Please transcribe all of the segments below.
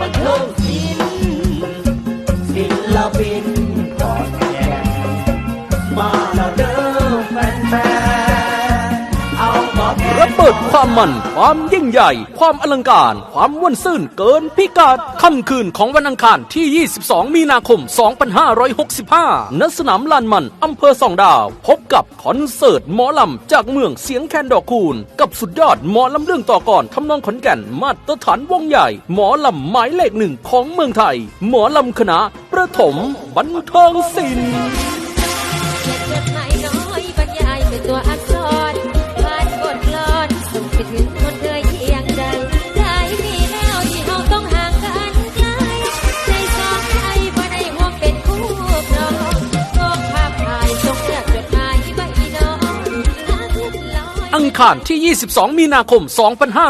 บั เบิดความมัน ความยิ่งใหญ่ ความอลังการ ความม่วนซื่นเกินพิกัดค่ำคืนของวันอังคารที่ 22 มีนาคม 2565 ณ สนามลานมัน อำเภอสองดาว พบกับคอนเสิร์ตหมอลำ จากเมืองเสียงแคนดอกคูณ กับสุดยอดหมอลำเรื่องต่อก่อนทำนองขอนแก่นมาตรฐานวงใหญ่ หมอลำหมายเลขหนึ่งของเมืองไทย หมอลำคณะประถมบันเทิงศิลป์ อังคารที่ 22 มีนาคม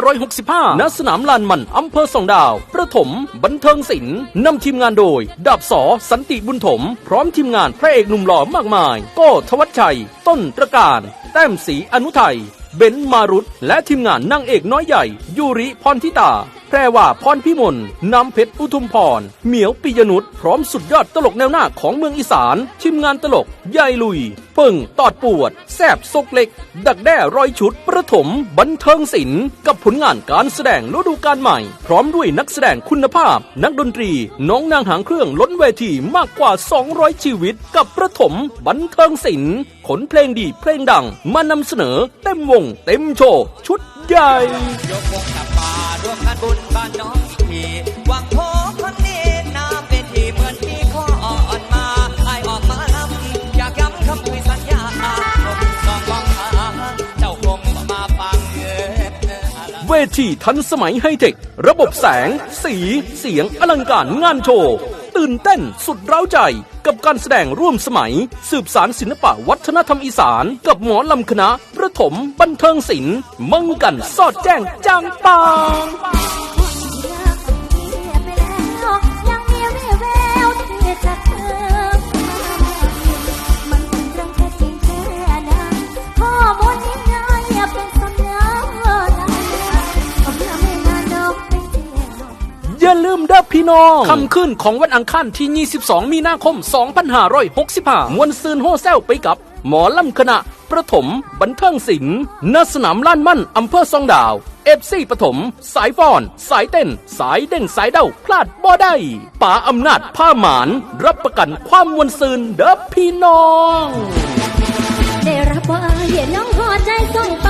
2565 ณ สนามลานมัน อำเภอสองดาว ประถม บันเทิงศิลป์นำทีมงานโดย ดาบสอสันติบุญถม พร้อมทีมงานพระเอกหนุ่มหล่อมากมาย โก้ทวัชชัย ต้นตระการ แต้มสีอนุไทย เบนซ์มารุตและทีมงานนางเอกน้อยใหญ่ ยูริพรทิตาแพรว่าพรพิมลน้ำเพชรอุทุมพร เหมียวปิยนุษพร้อมสุดยอดตลกแนวหน้าของเมืองอีสานทีมงานตลกยายลุย ปิ่งตอดปวด แซบซกเล็ก ดักแด้ร้อยชุด ประถม บันเทิงศิลป์กับผลงานการแสดงฤดูกาลใหม่ พร้อมด้วยนักแสดงคุณภาพ นักดนตรี น้องนางหางเครื่องล้นเวทีมากกว่า 200 ชีวิต กับประถม บันเทิงศิลป์ขนเพลงดีเพลงดัง มานำเสนอเต็มวง เต็มโชว์ชุดใหญ่ยกวงกับมาร่วมงานบุญบ้านน้องอีกทีวังโพ เวทีทันสมัยไฮเทค ระบบแสง สี เสียงอลังการงานโชว์ ตื่นเต้นสุดเร้าใจ กับการแสดงร่วมสมัย สืบสารศิลปะวัฒนธรรมอีสาน กับหมอลำคณะประถมบันเทิงศิลป์มังกันสอดแจ้งจางปัง ด้อพี่น้องคำขึ้นของวันอังคารที่ 22 มีนาคม 2565มวนซืนโฮแซวไปกับ หมอลำคณะ ประถม บันเทิงศิลป์ณสนามล้านมั่นอำเภอซองดาวเอฟซีปฐม สายฟ้อน สายเต้น สายเด้งสายเด้าพลาดบ่ได้ป๋าอำนาจผ้าหมาน รับประกันความมวลซืนเด้อพี่น้อง ได้รับว่าเห็นน้องพอใจส่งไป